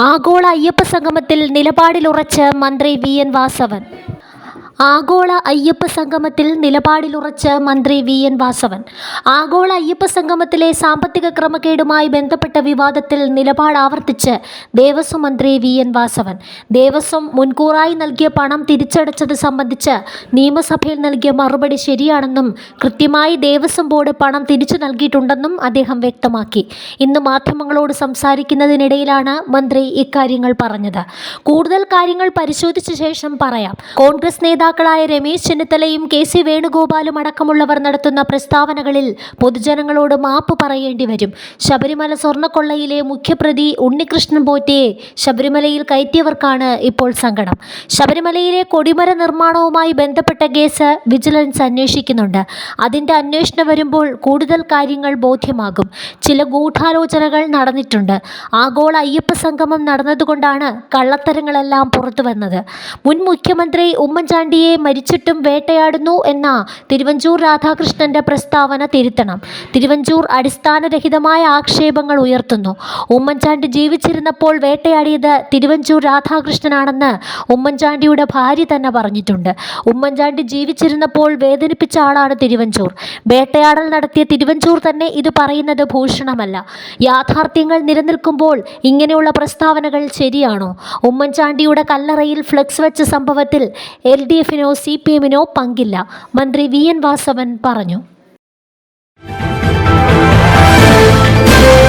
ആഗോള അയ്യപ്പ സംഗമത്തിൽ നിലപാടിലുറച്ച് മന്ത്രി വി എൻ വാസവൻ ആഗോള അയ്യപ്പ സംഗമത്തിൽ നിലപാടിലുറച്ച് മന്ത്രി വി. എൻ. വാസവൻ. ആഗോള അയ്യപ്പ സംഗമത്തിലെ സാമ്പത്തിക ക്രമക്കേടുമായി ബന്ധപ്പെട്ട വിവാദത്തിൽ നിലപാട് ആവർത്തിച്ച് ദേവസ്വം മന്ത്രി വി. എൻ. വാസവൻ. ദേവസ്വം മുൻകൂറായി നൽകിയ പണം തിരിച്ചടച്ചത് സംബന്ധിച്ച് നിയമസഭയിൽ നൽകിയ മറുപടി ശരിയാണെന്നും കൃത്യമായി ദേവസ്വം ബോർഡ് പണം തിരിച്ചു നൽകിയിട്ടുണ്ടെന്നും അദ്ദേഹം വ്യക്തമാക്കി. ഇന്ന് മാധ്യമങ്ങളോട് സംസാരിക്കുന്നതിനിടയിലാണ് മന്ത്രി ഇക്കാര്യങ്ങൾ പറഞ്ഞത്. കൂടുതൽ കാര്യങ്ങൾ പരിശോധിച്ച ശേഷം പറയാം. കോൺഗ്രസ് നേതാക്കളായ രമേശ് ചെന്നിത്തലയും കെ സി വേണുഗോപാലും അടക്കമുള്ളവർ നടത്തുന്ന പ്രസ്താവനകളിൽ പൊതുജനങ്ങളോട് മാപ്പ് പറയേണ്ടി വരും. ശബരിമല സ്വർണക്കൊള്ളയിലെ മുഖ്യപ്രതി ഉണ്ണികൃഷ്ണൻ പോറ്റയെ ശബരിമലയിൽ കയറ്റിയവർക്കാണ് ഇപ്പോൾ സങ്കടം. ശബരിമലയിലെ കൊടിമര നിർമ്മാണവുമായി ബന്ധപ്പെട്ട കേസ് വിജിലൻസ് അന്വേഷിക്കുന്നുണ്ട്. അതിന്റെ അന്വേഷണം വരുമ്പോൾ കൂടുതൽ കാര്യങ്ങൾ ബോധ്യമാകും. ചില ഗൂഢാലോചനകൾ നടന്നിട്ടുണ്ട്. ആഗോള അയ്യപ്പ സംഗമം നടന്നതുകൊണ്ടാണ് കള്ളത്തരങ്ങളെല്ലാം പുറത്തു വന്നത് മുൻ മുഖ്യമന്ത്രി ഉമ്മൻചാണ്ടിയെ മരിച്ചിട്ടും വേട്ടയാടുന്നു എന്ന തിരുവഞ്ചൂർ രാധാകൃഷ്ണന്റെ പ്രസ്താവന തിരുത്തണം. തിരുവഞ്ചൂർ അടിസ്ഥാനരഹിതമായ ആക്ഷേപങ്ങൾ ഉയർത്തുന്നു. ഉമ്മൻചാണ്ടി ജീവിച്ചിരുന്നപ്പോൾ വേട്ടയാടിയത് തിരുവഞ്ചൂർ രാധാകൃഷ്ണനാണെന്ന് ഉമ്മൻചാണ്ടിയുടെ ഭാര്യ തന്നെ പറഞ്ഞിട്ടുണ്ട്. ഉമ്മൻചാണ്ടി ജീവിച്ചിരുന്നപ്പോൾ വേദനിപ്പിച്ച ആളാണ് തിരുവഞ്ചൂർ. വേട്ടയാടൽ നടത്തിയ തിരുവഞ്ചൂർ തന്നെ ഇത് പറയുന്നത് ഭൂഷണമല്ല. യാഥാർത്ഥ്യങ്ങൾ നിലനിൽക്കുമ്പോൾ ഇങ്ങനെയുള്ള പ്രസ്താവനകൾ ശരിയാണോ? ഉമ്മൻചാണ്ടിയുടെ കല്ലറയിൽ ഫ്ലെക്സ് വെച്ച സംഭവത്തിൽ എൽ ഡി എഫിനോ സി പി എമ്മിനോ പങ്കില്ല. മന്ത്രി വി എൻ വാസവൻ പറഞ്ഞു.